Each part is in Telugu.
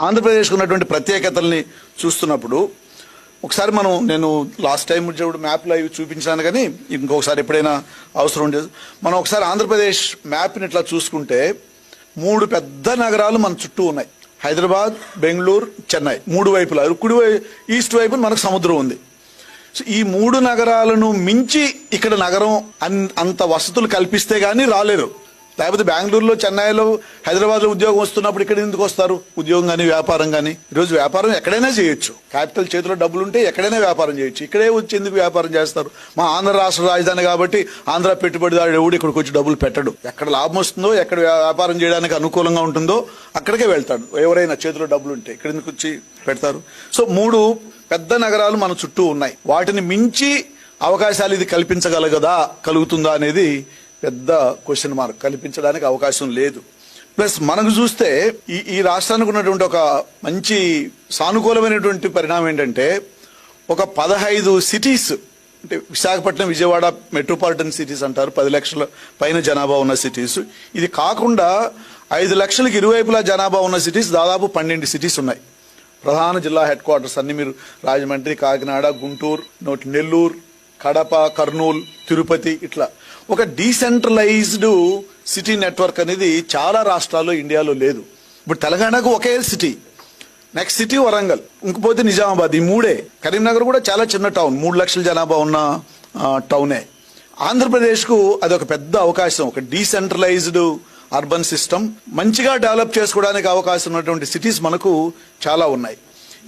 ఆంధ్రప్రదేశ్కు ఉన్నటువంటి ప్రత్యేకతల్ని చూస్తున్నప్పుడు ఒకసారి మనం నేను లాస్ట్ టైం వచ్చేప్పుడు మ్యాప్లో ఇవి చూపించాను కానీ ఇంకొకసారి ఎప్పుడైనా అవసరం ఉండేది మనం ఒకసారి ఆంధ్రప్రదేశ్ మ్యాప్ని ఇట్లా చూసుకుంటే మూడు పెద్ద నగరాలు మన చుట్టూ ఉన్నాయి. హైదరాబాద్ బెంగళూరు చెన్నై. మూడు వైపులా. కుడి ఈస్ట్ వైపు మనకు సముద్రం ఉంది. సో ఈ మూడు నగరాలను మించి ఇక్కడ నగరం అన్- అంత వసతులు కల్పిస్తే గానీ రాలేదు లేకపోతే బెంగళూరులో చెన్నైలో హైదరాబాద్లో ఉద్యోగం వస్తున్నప్పుడు ఇక్కడ ఎందుకు వస్తారు? ఉద్యోగం కానీ వ్యాపారం కానీ ఈరోజు వ్యాపారం ఎక్కడైనా చేయొచ్చు. క్యాపిటల్ చేతిలో డబ్బులు ఉంటే ఎక్కడైనా వ్యాపారం చేయొచ్చు. ఇక్కడే వచ్చి ఎందుకు వ్యాపారం చేస్తారు? మా ఆంధ్ర రాష్ట్ర రాజధాని కాబట్టి ఆంధ్ర పెట్టుబడిదారుడు ఎవడు ఇక్కడికి వచ్చి డబ్బులు పెట్టడు. ఎక్కడ లాభం వస్తుందో ఎక్కడ వ్యాపారం చేయడానికి అనుకూలంగా ఉంటుందో అక్కడికే వెళ్తాడు. ఎవరైనా చేతిలో డబ్బులు ఉంటే ఇక్కడ ఎందుకు వచ్చి పెడతారు? సో మూడు పెద్ద నగరాలు మన చుట్టూ ఉన్నాయి. వాటిని మించి అవకాశాలు ఇది కల్పించగలగదా కలుగుతుందా అనేది పెద్ద క్వశ్చన్ మార్క్ కల్పించడానికి అవకాశం లేదు. ప్లస్ మనకు చూస్తే ఈ ఈ రాష్ట్రానికి ఉన్నటువంటి ఒక మంచి సానుకూలమైనటువంటి పరిణామం ఏంటంటే ఒక పదహైదు సిటీస్ అంటే విశాఖపట్నం విజయవాడ మెట్రోపాలిటన్ సిటీస్ అంటారు పది లక్షల పైన జనాభా ఉన్న సిటీస్ ఇది కాకుండా ఐదు లక్షలకు ఇరువైపులా జనాభా ఉన్న సిటీస్ దాదాపు పన్నెండు సిటీస్ ఉన్నాయి. ప్రధాన జిల్లా హెడ్ క్వార్టర్స్ అన్ని మీరు రాజమండ్రి కాకినాడ గుంటూరు నోటి నెల్లూరు కడప కర్నూలు తిరుపతి ఇట్లా. ఒక డీసెంట్రలైజ్డ్ సిటీ నెట్వర్క్ అనేది చాలా రాష్ట్రాల్లో ఇండియాలో లేదు. ఇప్పుడు తెలంగాణకు ఒకే సిటీ నెక్స్ట్ సిటీ వరంగల్ ఇంకపోతే నిజామాబాద్ ఈ మూడే. కరీంనగర్ కూడా చాలా చిన్న టౌన్ మూడు లక్షల జనాభా ఉన్న టౌనే ఆంధ్రప్రదేశ్కు అది ఒక పెద్ద అవకాశం ఒక డీసెంట్రలైజ్డ్ అర్బన్ సిస్టమ్ మంచిగా డెవలప్ చేసుకోవడానికి అవకాశం ఉన్నటువంటి సిటీస్ మనకు చాలా ఉన్నాయి.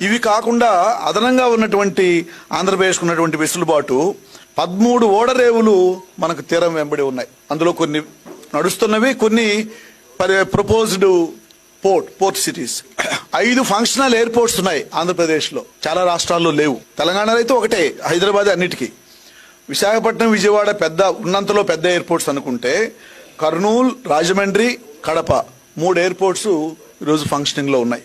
ఇవి కాకుండా అదనంగా ఉన్నటువంటి ఆంధ్రప్రదేశ్కు ఉన్నటువంటి వెసులుబాటు పదమూడు ఓడరేవులు మనకు తీరం వెంబడి ఉన్నాయి. అందులో కొన్ని నడుస్తున్నవి కొన్ని ప్రపోజ్డ్ పోర్ట్ పోర్ట్ సిటీస్ ఐదు ఫంక్షనల్ ఎయిర్పోర్ట్స్ ఉన్నాయి ఆంధ్రప్రదేశ్లో. చాలా రాష్ట్రాల్లో లేవు. తెలంగాణలో అయితే ఒకటే హైదరాబాద్ అన్నిటికీ. విశాఖపట్నం విజయవాడ పెద్ద ఉన్నంతలో పెద్ద ఎయిర్పోర్ట్స్ అనుకుంటే కర్నూలు రాజమండ్రి కడప మూడు ఎయిర్పోర్ట్స్ ఈరోజు ఫంక్షనింగ్లో ఉన్నాయి.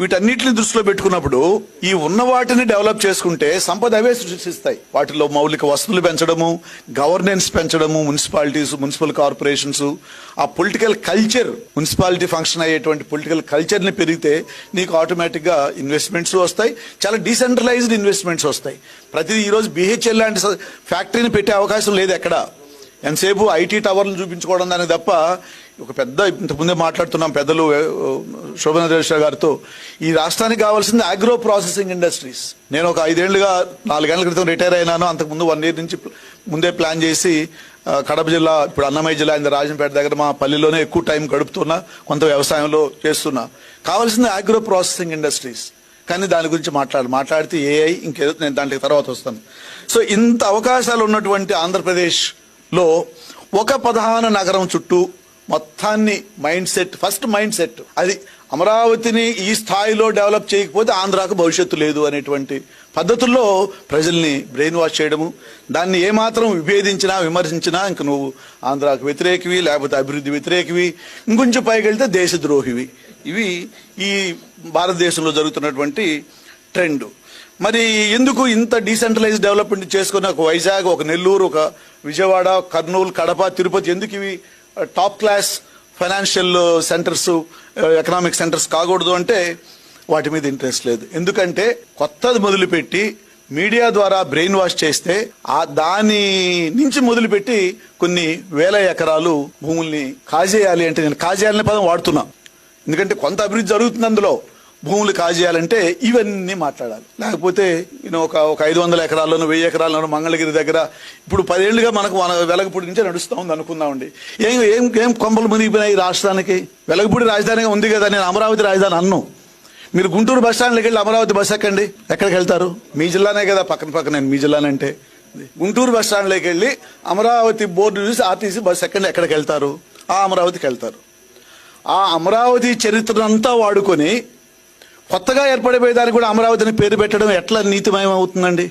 వీటన్నిటిని దృష్టిలో పెట్టుకున్నప్పుడు ఈ ఉన్న వాటిని డెవలప్ చేసుకుంటే సంపద అవే సృష్టిస్తాయి. వాటిలో మౌలిక వసతులు పెంచడము గవర్నెన్స్ పెంచడము మున్సిపాలిటీస్ మున్సిపల్ కార్పొరేషన్స్. ఆ పొలిటికల్ కల్చర్ మున్సిపాలిటీ ఫంక్షన్ అయ్యేటువంటి పొలిటికల్ కల్చర్ని పెరిగితే నీకు ఆటోమేటిక్గా ఇన్వెస్ట్మెంట్స్ వస్తాయి. చాలా డీసెంట్రలైజ్డ్ ఇన్వెస్ట్మెంట్స్ వస్తాయి. ప్రతిదీ ఈరోజు బిహెచ్ఎల్ లాంటి ఫ్యాక్టరీని పెట్టే అవకాశం లేదు ఎక్కడ. ఎంతసేపు ఐటీ టవర్లు చూపించుకోవడం దానికి తప్ప ఒక పెద్ద ఇంతకుముందే మాట్లాడుతున్నాం పెద్దలు శోభన రేషా గారితో. ఈ రాష్ట్రానికి కావాల్సింది అగ్రో ప్రాసెసింగ్ ఇండస్ట్రీస్ నేను ఒక ఐదేళ్ళుగా నాలుగేళ్ళ క్రితం రిటైర్ అయినాను. అంతకుముందు వన్ ఇయర్ నుంచి ముందే ప్లాన్ చేసి కడప జిల్లా ఇప్పుడు అన్నమయ్య జిల్లా ఇంత రాజంపేట దగ్గర మా పల్లెలోనే ఎక్కువ టైం గడుపుతున్నా కొంత వ్యవసాయంలో చేస్తున్నా. కావాల్సింది అగ్రో ప్రాసెసింగ్ ఇండస్ట్రీస్ కానీ దాని గురించి మాట్లాడు మాట్లాడితే ఏఐ ఇంకేదో నేను దాంట్లో తర్వాత వస్తాను. సో ఇంత అవకాశాలు ఉన్నటువంటి ఆంధ్రప్రదేశ్ లో ఒక ప్రధాన నగరం చుట్టూ మొత్తాన్ని mind set first mind set. అది అమరావతిని ఈ స్థాయిలో డెవలప్ చేయకపోతే ఆంధ్రాకు భవిష్యత్తు లేదు అనేటువంటి పద్ధతుల్లో ప్రజల్ని బ్రెయిన్ వాష్ చేయడము దాన్ని ఏమాత్రం విభేదించినా విమర్శించినా ఇంక నువ్వు ఆంధ్రాకు వ్యతిరేకివి లేకపోతే అభివృద్ధి వ్యతిరేకివి ఇంకొంచెం పైకి వెళ్తే దేశద్రోహివి. ఇవి ఈ భారతదేశంలో జరుగుతున్నటువంటి ట్రెండ్. మరి ఎందుకు ఇంత డీసెంట్రలైజ్ డెవలప్మెంట్ చేసుకుని ఒక వైజాగ్ ఒక నెల్లూరు ఒక విజయవాడ కర్నూలు కడప తిరుపతి ఎందుకు ఇవి top class financial centres economic centres కాకూడదు అంటే వాటి మీద ఇంట్రెస్ట్ లేదు. ఎందుకంటే కొత్తది మొదలుపెట్టి మీడియా ద్వారా బ్రెయిన్ వాష్ చేస్తే ఆ దాని నుంచి మొదలుపెట్టి కొన్ని వేల ఎకరాలు భూముల్ని కాజేయాలి అంటే నేను కాజేయాలనే పదం వాడుతున్నా. ఎందుకంటే కొంత అభివృద్ధి జరుగుతుంది అందులో. భూములు కాజేయాలంటే ఇవన్నీ మాట్లాడాలి. లేకపోతే నేను ఒక ఒక ఐదు వందల ఎకరాల్లోనూ వెయ్యి ఎకరాల్లోనూ మంగళగిరి దగ్గర ఇప్పుడు పదేళ్ళుగా మనకు మన వెలగపూడి నుంచే నడుస్తూ ఉంది అనుకుందామండి. ఏం ఏం ఏం కొంపలు మునిగిపోయినాయి ఈ రాష్ట్రానికి? వెలగపూడి రాజధానిగా ఉంది కదా నేను అమరావతి రాజధాని అన్ను. మీరు గుంటూరు బస్ స్టాండ్కి వెళ్ళి అమరావతి బస్ ఎక్కండి. ఎక్కడికి వెళ్తారు? మీ జిల్లానే కదా పక్కన పక్కన మీ జిల్లానంటే గుంటూరు బస్ స్టాండ్లోకి వెళ్ళి అమరావతి బోర్డు చూసి ఆర్టీసీ బస్ ఎక్కండి ఎక్కడికి వెళ్తారు? ఆ అమరావతికి వెళ్తారు. ఆ అమరావతి చరిత్రనంతా వాడుకొని కొత్తగా ఏర్పడిపోయేదానికి కూడా అమరావతిని పేరు పెట్టడం ఎట్లా నీతిమయం అవుతుందండి?